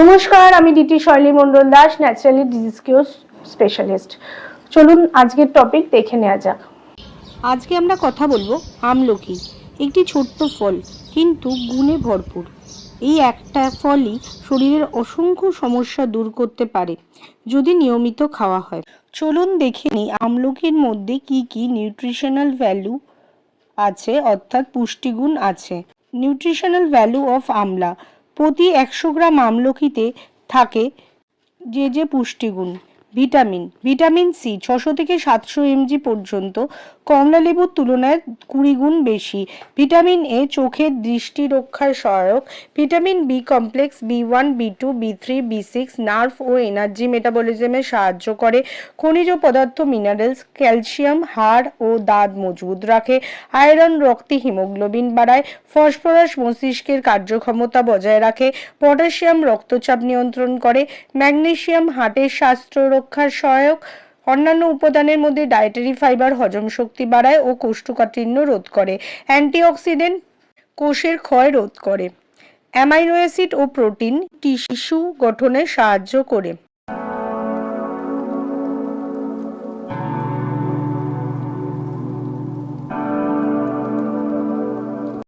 নমস্কার, আমি DT Shaili Mondal Das, naturally disease cure specialist. চলুন আজকের টপিক দেখে নেওয়া যাক। আজকে আমরা কথা বলব আমলকি, একটি ছোট্ট ফল, কিন্তু গুণে ভরপুর। এই একটা ফলই শরীরের অসংখ্য সমস্যা দূর করতে পারে, যদি নিয়মিত খাওয়া হয়। চলুন দেখে নিই আমলকির মধ্যে কি কি নিউট্রিশনাল ভ্যালু আছে, অর্থাৎ পুষ্টিগুণ আছে। নিউট্রিশনাল ভ্যালু অফ আমলা প্রতি একশো গ্রাম আমলকিতে থাকে যে যে পুষ্টিগুণ। ভিটামিন ভিটামিন সি, ছশো থেকে সাতশো এমজি পর্যন্ত কমলা লেবুর তুলনায় কুড়ি গুণ বেশি। ভিটামিন এ চোখের দৃষ্টি রক্ষার সহায়ক। Vitamin B complex, B one, B two, B three, B six, nerve ও এনার্জি মেটাবলিজমে সাহায্য করে। খনিজ পদার্থ, মিনারেলস, ক্যালসিয়াম, হাড় ও দাঁত মজবুত রাখে। আয়রন, রক্তে হিমোগ্লোবিন বাড়ায়। ফসফরাস মস্তিষ্কের কার্যক্ষমতা বজায় রাখে। পটাশিয়াম, রক্তচাপ নিয়ন্ত্রণ করে। ম্যাগনেসিয়াম হার্টের স্বাস্থ্য রক্ষার সহায়ক। অন্যান্য উপাদানের মধ্যে ডায়েটারি ফাইবার হজম শক্তি বাড়ায় ও কোষ্ঠকাঠিন্য রোধ করে। অ্যান্টিঅক্সিডেন্ট কোষের ক্ষয় রোধ করে। অ্যামাইনো অ্যাসিড ও প্রোটিন টিস্যু গঠনে সাহায্য করে।